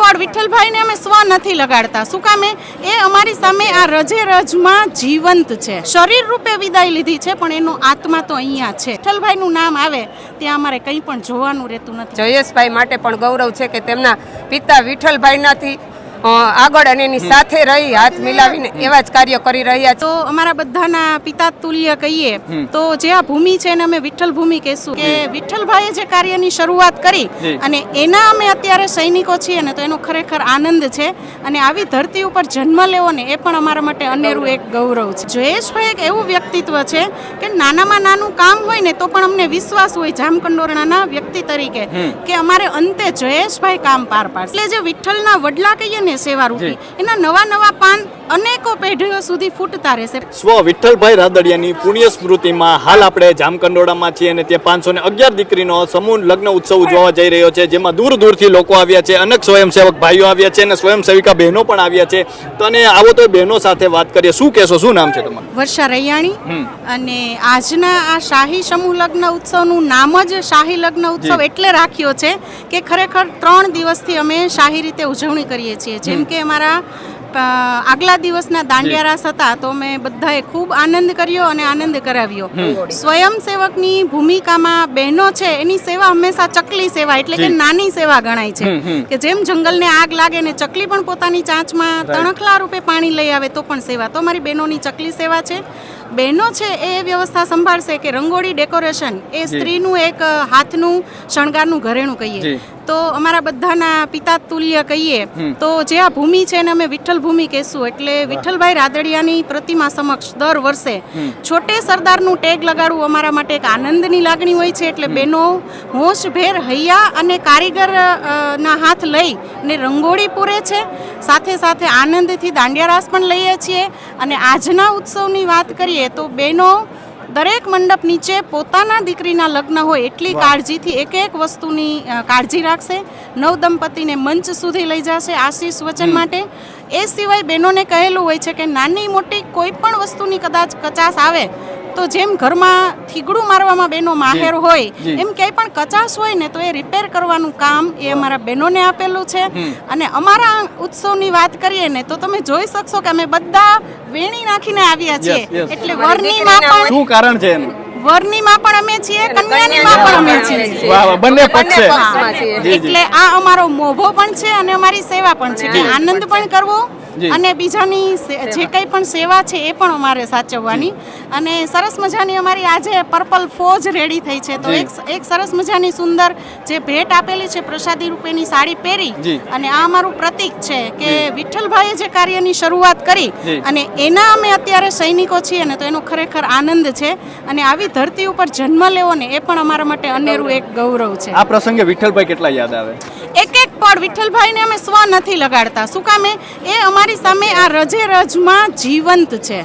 પણ વિઠ્ઠલભાઈને અમે સ્વ નથી લગાડતા. શું કામે એ? અમારી સામે આ રજે રજમાં જીવંત છે. શરીર રૂપે વિદાય લીધી છે, પણ એનો આત્મા તો અહીંયા છે. વિઠ્ઠલભાઈનું નામ આવે, ત્યાં અમારે કંઈ પણ જોવાનું રહેતું નથી. જયેશભાઈ માટે પણ ગૌરવ છે કે તેમના પિતા વિઠ્ઠલભાઈનાથી આગળ અને એની સાથે રહી હાથ મિલાવીને એવા જ કાર્ય કરી રહ્યા છે. તો અમારા બધાના પિતા તુલ્ય કહીએ તો જે આ ભૂમિ છે એને અમે વિઠ્ઠલ ભૂમિ કહેશું કે વિઠ્ઠલભાઈએ જે કાર્યની શરૂઆત કરી અને એના અમે અત્યારે સૈનિકો છીએ ને તો એનો ખરેખર આનંદ છે અને આવી ધરતી ઉપર જન્મ લેવો ને એ પણ અમારા માટે અનેરું એક ગૌરવ છે. જયેશભાઈ એક એવું વ્યક્તિત્વ છે કે નાનામાં નાનું કામ હોય ને તો પણ અમને વિશ્વાસ હોય જામકંડોરણાના વ્યક્તિ તરીકે કે અમારે અંતે જયેશભાઈ કામ પાર પાડશે. એટલે જે વિઠ્ઠલના વડલા કહીએ ને સેવા રૂપી. એના નવા નવા પાન અનેકો પેઢીઓ સુધી ફૂટતા રહેશે. સ્વ વિઠ્ઠલભાઈ રાદડિયાની પુણ્ય સ્મૃતિમાં હાલ આપણે જામકંડોળામાં છીએ અને ત્યાં પાંચસો ને અગિયાર દીકરીનો સમૂહ લગ્ન ઉત્સવ ઉજવવા જઈ રહ્યો છે જેમાં દૂર દૂરથી લોકો આવ્યા છે અનેક સ્વયંસેવક ભાઈઓ આવ્યા છે અને સ્વયંસેવિકા બહેનો પણ આવ્યા છે. તો અને આવો તો બહેનો સાથે વાત કરીએ. શું કહેશો? શું નામ છે તમારું? વર્ષા રૈયાણી અને આજના આ શાહી સમૂહ લગ્ન ઉત્સવનું નામ જ શાહી લગ્ન ઉત્સવ એટલે રાખ્યો છે કે ખરેખર ત્રણ દિવસથી અમે શાહી રીતે ઉજવણી કરીએ છીએ. જેમ કે અમારા આગલા દિવસના દાંડિયા રાસ હતા તો મેં બધાએ ખૂબ આનંદ કર્યો અને આનંદ કરાવ્યો. સ્વયંસેવકની ભૂમિકામાં બહેનો છે એની સેવા હંમેશા ચકલી સેવા એટલે કે નાની સેવા ગણાય છે. કે જેમ જંગલને આગ લાગે ને ચકલી પણ પોતાની ચાંચમાં તણખલા રૂપે પાણી લઈ આવે તો પણ સેવા. તો મારી બહેનોની ચકલી સેવા છે. બહેનો છે એ વ્યવસ્થા સંભાળશે કે રંગોળી ડેકોરેશન એ સ્ત્રીનું એક હાથનું શણગારનું ઘરેણું કહીએ. તો અમારા બધાના પિતા તુલ્ય કહીએ તો જે આ ભૂમિ છે એને અમે વિઠ્ઠલ ભૂમિ કહેશું. એટલે વિઠ્ઠલભાઈ રાદડિયાની પ્રતિમા સમક્ષ દર વર્ષે છોટે સરદારનું ટેગ લગાડવું અમારા માટે એક આનંદની લાગણી હોય છે. એટલે બેનો હોશભેર હૈયા અને કારીગર ના હાથ લઈ ને રંગોળી પૂરે છે. સાથે સાથે આનંદથી દાંડિયારાસ પણ લઈએ છીએ. અને આજના ઉત્સવની વાત કરીએ તો બેનો દરેક મંડપ નીચે પોતાના દીકરીના લગ્ન હોય એટલી કાળજીથી એક એક વસ્તુની કાળજી રાખશે. નવ દંપતીને મંચ સુધી લઈ જશે આશીષ વચન માટે. એ સિવાય બહેનોને કહેલું હોય છે કે નાની મોટી કોઈ પણ વસ્તુની કદાચ કચાશ આવે તો જેમ ઘરમાં થીગડું મારવામાં બહેનો માહેર હોય એમ ક્યાંય પણ કચાશ હોય ને તો એ રિપેર કરવાનું કામ એ અમારા બહેનોને આપેલું છે. અને અમારા ઉત્સવની વાત કરીએ ને તો તમે જોઈ શકશો કે અમે બધા વેણી નાખીને આવ્યા છીએ. એટલે વરણીમાં પણ શું કારણ છે એનું? વરની પણ અમે છીએ કન્યાનીમાં પણ અમે છીએ. વાહ વાહ, બંને પક્ષ. છે. એટલે આ અમારો મોભો પણ છે અને અમારી સેવા પણ છે. કે આનંદ પણ કરવો. અને બીજાની જે કંઈ પણ સેવા છે એ પણ અમારે સાચવવાની. અને સરસ મજાની અમારી આજે પર્પલ ફોજ રેડી થઈ છે. તો એક એક સરસ મજાની સુંદર જે ભેટ આપેલી છે પ્રસાદી રૂપેની સાડી પહેરી અને આ અમારું પ્રતીક છે કે વિઠ્ઠલભાઈએ જે કાર્યની શરૂઆત કરી અને એના અમે અત્યારે સૈનિકો છીએ ને તો એનો ખરેખર આનંદ છે. અને આવી ધરતી ઉપર જન્મ લેવો ને એ પણ અમારા માટે અનેરું એક ગૌરવ છે. આ પ્રસંગે વિઠ્ઠલભાઈ કેટલા યાદ આવે? એક એક પળ વિઠ્ઠલભાઈને અમે સ્વ નથી લગાડતા. શું કામે એ? અમારી સામે આ રજે રજમાં જીવંત છે.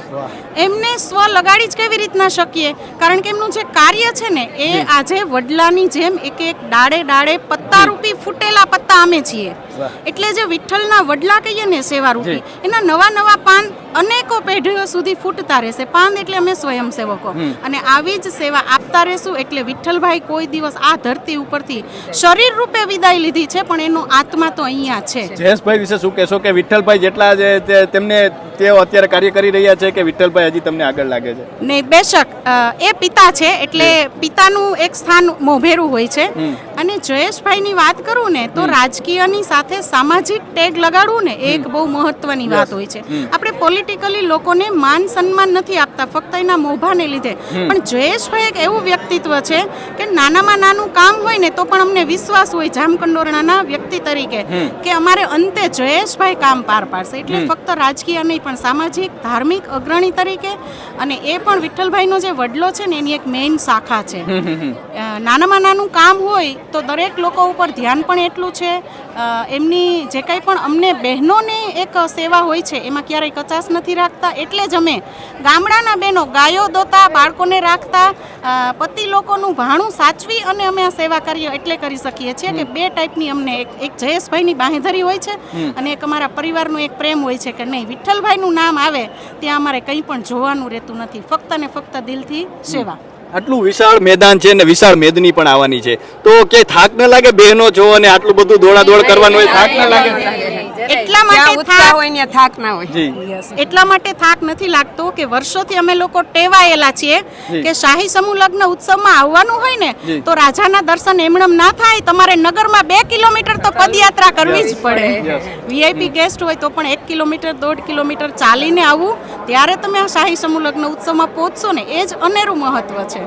એમને સ્વ લગાડી જ કેવી રીતના શકીએ? કારણ કે એમનું જે કાર્ય છે ને એ આજે વડલાની જેમ એક એક ડાળે ડાળે પત્તા રૂપી ફૂટેલા પત્તા અમે છીએ. એટલે જે વિઠ્ઠલના વડલા કહીએ ને સેવા રૂપી એના નવા નવા પાન અનેકો પેઢીઓ સુધી ફૂટતા રહેશે. પાન એટલે અમે સ્વયંસેવકો. અને આવી જ સેવા આપતા રહેશું એટલે વિઠ્ઠલભાઈ કોઈ દિવસ આ ધરતી ઉપરથી શરીર રૂપે વિદાય લીધી છે પણ એનો આત્મા તો અહીંયા છે. જયેશભાઈ વિશે શું કહેશો કે વિઠ્ઠલભાઈ જેટલા જે તેમને તેઓ અત્યારે કાર્ય કરી રહ્યા છે કે વિઠ્ઠલભાઈ હજી તમને આગળ લાગે છે? નહીં બેશક એ પિતા છે એટલે પિતાનું એક સ્થાન મોભેરું હોય છે. અને જયેશભાઈની વાત કરું ને તો રાજકીયની સાથે સામાજિક ટેગ લગાડવું ને એક બહુ મહત્વની વાત હોય છે. આપણે પોલિટિકલી લોકોને માન સન્માન નથી આપતા ફક્ત એના મોભાને લીધે. પણ જયેશભાઈ એક એવું વ્યક્તિત્વ છે કે નાનામાં નાનું કામ હોય ને તો પણ અમને વિશ્વાસ હોય. જામકંડોરણાના વ્યક્તિ તરીકે કે અમારે અંતે જયેશભાઈ કામ પાર પાડશે. એટલે ફક્ત રાજકીય નહીં પણ સામાજિક ધાર્મિક અગ્રણી તરીકે અને એ પણ વિઠ્ઠલભાઈનો જે વડલો છે ને એની એક મેઇન શાખા છે. નાનામાં નાનું કામ હોય તો દરેક લોકો ઉપર ધ્યાન પણ એટલું છે. એમની જે કંઈ પણ અમને બહેનોને એક સેવા હોય છે એમાં ક્યારેય કચાશ નથી રાખતા. એટલે જ અમે ગામડાના બહેનો ગાયો દોતા બાળકોને રાખતા પતિ લોકોનું ભાણું સાચવી અને અમે આ સેવા કરીએ એટલે કરી શકીએ છીએ કે બે ટાઈપની અમને એક એક જયેશભાઈની બાંહેધરી હોય છે અને એક અમારા પરિવારનો એક પ્રેમ હોય છે કે નહીં વિઠ્ઠલભાઈનું નામ આવે ત્યાં અમારે કંઈ પણ જોવાનું રહેતું નથી. ફક્ત ને ફક્ત દિલથી સેવા. આટલું વિશાળ મેદાન છે ને વિશાળ મેદની પણ આવવાની છે. તો કે થાક ન લાગે બહેનો છો અને આટલું બધું દોડા દોડ કરવાનું હોય થાક ન લાગે? એટલા માટે થાક હોય ને થાક ના હોય. એટલા માટે થાક નથી લાગતો કે વર્ષોથી અમે લોકો ટેવાયેલા છીએ કે શાહી સમૂહ લગ્ન ઉત્સવમાં આવવાનું હોય ને તો રાજાના દર્શન એમણમ ના થાય. તમારે નગરમાં બે કિલોમીટર તો પદયાત્રા કરવી જ પડે. વીઆઈપી ગેસ્ટ હોય તો પણ એક કિલોમીટર દોઢ કિલોમીટર ચાલીને આવવું ત્યારે તમે આ શાહી સમૂહ લગ્ન ઉત્સવમાં પહોંચશો ને એ જ અનેરું મહત્વ છે.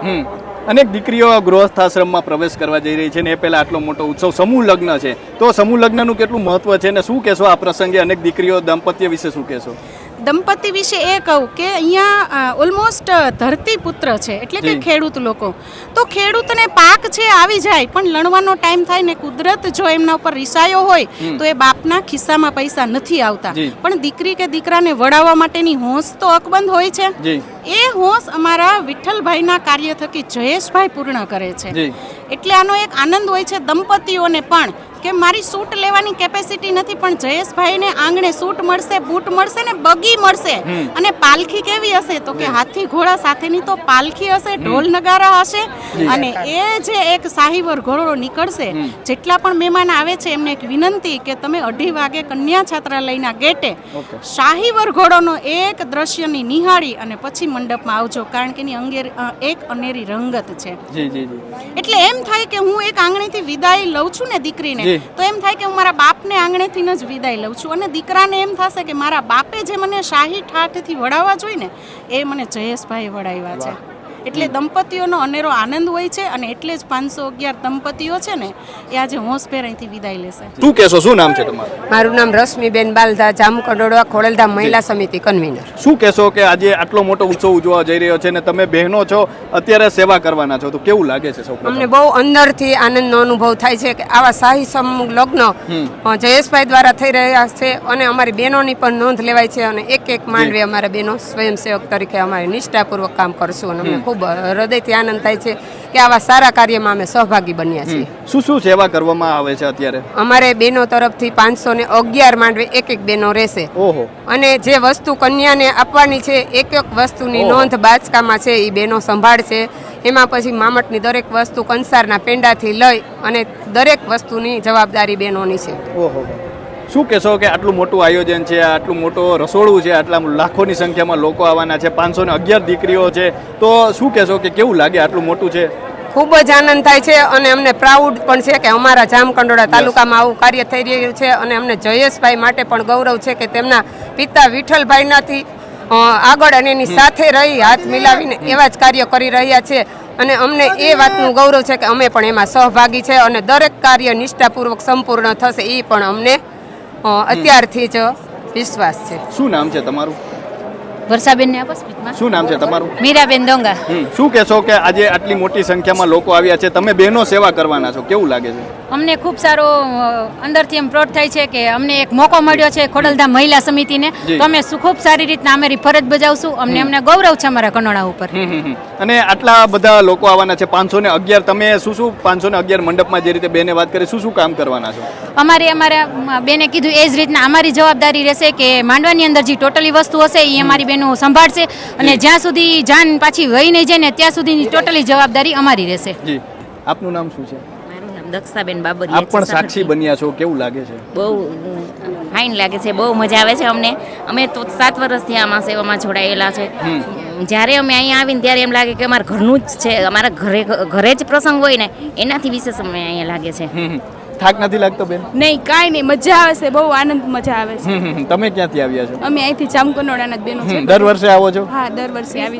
અનેક દીકરીઓ ગૃહસ્થાશ્રમમાં પ્રવેશ કરવા જઈ રહી છે ને એ પહેલાં આટલો મોટો ઉત્સવ સમૂહ લગ્ન છે. તો સમૂહ લગ્નનું કેટલું મહત્વ છે ને શું કહેશો આ પ્રસંગે અનેક દીકરીઓ દાંપત્ય વિશે શું કહેશો? દંપતિ વિશે એ કહું કે અહીંયા ઓલમોસ્ટ ધરતી પુત્ર છે એટલે કે ખેડૂત લોકો. તો ખેડૂતને પાક છે આવી જાય પણ લણવાનો ટાઈમ થાય ને કુદરત જો એમના ઉપર રિસાયો હોય તો એ બાપના ખિસ્સામાં પૈસા નથી આવતા. પણ દીકરી કે દીકરાને વડાવવા માટેની હોંશ તો અકબંધ હોય છે. એ હોંશ અમારા વિઠ્ઠલભાઈના કાર્ય થકી જયેશભાઈ પૂર્ણ કરે છે. એટલે આનો એક આનંદ હોય છે દંપતીઓને પણ. કે મારી સૂટ લેવાની કેપેસિટી નથી પણ જયેશભાઈને આંગણે સૂટ મળશે બૂટ મળશે ને બગી મળશે. અને પાલખી કેવી હશે? તો કે હાથી ઘોડા સાથેની તો પાલખી હશે ઢોલ નગારા હશે. અને એ જે એક સાહીવર ઘોડો નીકળશે જેટલા પણ મહેમાન આવે છે એમને એક વિનંતી કે તમે અઢી વાગે કન્યા છાત્રાલયના ગેટે. શાહીવર ઘોડોનો એક દ્રશ્યની નિહાળી અને પછી મંડપમાં આવજો કારણ કે એની અંગે એક અનેરી રંગત છે. એટલે એમ થાય કે હું એક આંગણેથી વિદાય લઉં છું ને દીકરીને. તો એમ થાય કે હું મારા બાપને આંગણેથી જ વિદાય લઉં છું. અને દીકરાને એમ થશે કે મારા બાપે જે મને શાહી ઠાઠથી વડાવવા જોઈએ ને એ મને જયેશભાઈ વડાવ્યા છે. એટલે દંપતીઓનો અનેરો આનંદ હોય છે અને એટલે જ પાંચસો અગિયાર દંપતીઓ છે ને એ આજે હોંશભેર અહીંથી વિદાય લેશે. શું કહેશો શું નામ છે તમારું? મારું નામ રશ્મિબેન બાલધા જામકંડોળવા ખોડલધામ મહિલા સમિતિ કન્વીનર. શું કહેશો કે આજે આટલો મોટો ઉત્સવ ઉજવવા જઈ રહ્યો છે ને તમે બહેનો છો અત્યારે સેવા કરવાના છો તો કેવું લાગે છે સૌ અમને બહુ અંદરથી આનંદનો અનુભવ થાય છે કે આવા શાહી સમૂહ લગ્ન જયેશભાઈ દ્વારા થઈ રહ્યા છે અને અમારી બહેનોની પણ નોંધ લેવાય છે અને એક એક માંડવે અમારા બહેનો સ્વયંસેવક તરીકે અમારે નિષ્ઠાપૂર્વક કામ કરશું અને અમને ખૂબ હૃદયથી આનંદ થાય છે કે આવા સારા કાર્યમાં અમે સહભાગી બન્યા છીએ. શું શું સેવા કરવામાં આવે છે અત્યારે? અમારે બહેનો તરફથી પાંચસો ને અગિયાર માંડવે એક એક બહેનો રહેશે. ઓહો. અને જે વસ્તુ કન્યાને આપવાની છે એક એક વસ્તુની નોંધ બાચકામાં છે એ બહેનો સંભાળશે. એમાં પછી મામટની દરેક વસ્તુ કંસારના પેંડાથી લઈ અને દરેક વસ્તુની જવાબદારી બહેનોની છે. ઓહો. શું કહેશો કે આટલું મોટું આયોજન છે આટલું મોટું રસોડું છે આટલા લાખોની સંખ્યામાં લોકો આવવાના છે પાંચસો ને અગિયાર દીકરીઓ છે. તો શું કહેશો કે કેવું લાગે આટલું મોટું છે? ખૂબ જ આનંદ થાય છે અને અમને પ્રાઉડ પણ છે કે અમારા જામકંડોળા તાલુકામાં આવું કાર્ય થઈ રહ્યું છે અને અમને જયેશભાઈ માટે પણ ગૌરવ છે કે તેમના પિતા વિઠ્ઠલભાઈનાથી આગળ અને એની સાથે રહી હાથ મિલાવીને એવા જ કાર્ય કરી રહ્યા છે અને અમને એ વાતનું ગૌરવ છે કે અમે પણ એમાં સહભાગી છે અને દરેક કાર્ય નિષ્ઠાપૂર્વક સંપૂર્ણ થશે એ પણ અમને અત્યારથી જ વિશ્વાસ છે. શું નામ છે તમારું? વર્ષાબેન ને આપસ શું નામ છે તમારું? મીરાબેન ડોંગા. શું કહેશો કે આજે આટલી મોટી સંખ્યામાં લોકો આવ્યા છે? તમે બહેનો સેવા કરવાના છો. કેવું લાગે છે? અમને ખૂબ સારો અંદરથી એમ પ્રોટ થાય છે કે અમને એક મોકો મળ્યો છે ખોડલધામ મહિલા સમિતિને. તો અમે ખૂબ સારી રીતના અમારી ફરજ બજાવશું. અમને અમને ગૌરવ છે અમારા કનોડા ઉપર. અને આટલા બધા લોકો આવવાના છે પાંચસો ને અગિયાર તમે શું શું પાંચસો ને અગિયાર મંડપમાં જે રીતે બેને વાત કરી શું શું કામ કરવાના છો? અમારે અમારા બેને કીધું એ જ રીતના અમારી જવાબદારી રહેશે કે માંડવાની અંદર જે ટોટલી વસ્તુ હશે એ અમારી બેનો સંભાળશે અને જ્યાં સુધી જાન પાછી વહી નહીં જાય ને ત્યાં સુધીની ટોટલી જવાબદારી અમારી રહેશે. આપનું નામ શું છે? દક્ષાબેન બાબરિયા આપ પણ સાક્ષી બન્યા છો કેવું લાગે છે? બહુ ફાઇન લાગે છે બહુ મજા આવે છે અમને. અમે તો સાત વર્ષથી આમાં સેવામાં જોડાયેલા છે. જ્યારે અમે અહીંયા આવીને ત્યારે એમ લાગે કે અમારા ઘરનું જ છે અમારા ઘરે ઘરે જ પ્રસંગ હોય ને એનાથી વિશેષ અમને અહીંયા લાગે છે. થાક નથી લાગતો બેન? નહીં કાંઈ નહીં મજા આવે છે બહુ આનંદ મજા આવે છે. તમે ક્યાંથી આવ્યા છો? અમે અહીંથી જામકંડોળાના જ બેનો છે દર વર્ષે આવો છો? હા દર વર્ષે આવી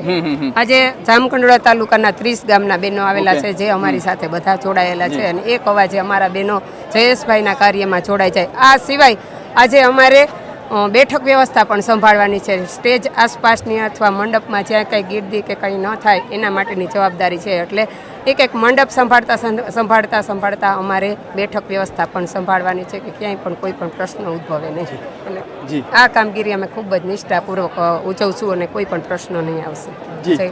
હમ. આજે જામકંડોળા તાલુકાના ત્રીસ ગામના બેનો આવેલા છે જે અમારી સાથે બધા જોડાયેલા છે અને એક અવાજે અમારા બેનો જયેશભાઈના કાર્યમાં જોડાઈ જાય. આ સિવાય આજે અમારે બેઠક વ્યવસ્થા પણ સંભાળવાની છે. સ્ટેજ આસપાસની અથવા મંડપમાં જ્યાં કંઈ ગીર્દી કે કંઈ ન થાય એના માટેની જવાબદારી છે. એટલે એક એક મંડપ સંભાળતા સંભાળતા સંભાળતા અમારે બેઠક વ્યવસ્થા પણ સંભાળવાની છે કે ક્યાંય પણ કોઈ પણ પ્રશ્ન ઉદ્ભવે નહીં. એટલે આ કામગીરી અમે ખૂબ જ નિષ્ઠાપૂર્વક ઉજવશું અને કોઈ પણ પ્રશ્નો નહીં આવશે. જય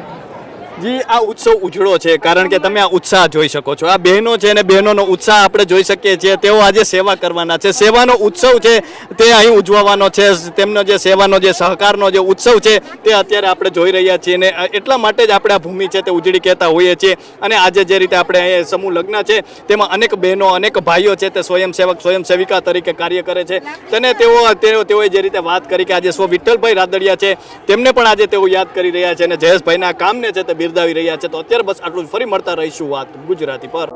જી, આ ઉત્સવ ઉજળો છે, કારણ કે તમે આ ઉત્સાહ જોઈ શકો છો. આ બહેનો છે અને બહેનોનો ઉત્સાહ આપણે જોઈ શકીએ છીએ. તેઓ આજે સેવા કરવાના છે. સેવાનો ઉત્સવ છે, તે અહીં ઉજવવાનો છે. તેમનો જે સેવાનો જે સહકારનો જે ઉત્સવ છે, તે અત્યારે આપણે જોઈ રહ્યા છીએ અને એટલા માટે જ આપણે આ ભૂમિ છે તે ઉજળી કહેતા હોઈએ છીએ. અને આજે જે રીતે આપણે અહીંયા સમૂહ લગ્ન છે, તેમાં અનેક બહેનો, અનેક ભાઈઓ છે તે સ્વયંસેવક, સ્વયંસેવિકા તરીકે કાર્ય કરે છે. તેને તેઓ તેઓએ જે રીતે વાત કરી કે આજે સ્વ વિઠ્ઠલભાઈ રાદડિયા છે, તેમને પણ આજે તેઓ યાદ કરી રહ્યા છે અને જયેશભાઈના કામને છે તે બિરદાવી રહ્યા છે. તો અત્યારે બસ આટલું ફરી મળતા રહીશું વાત ગુજરાતી પર.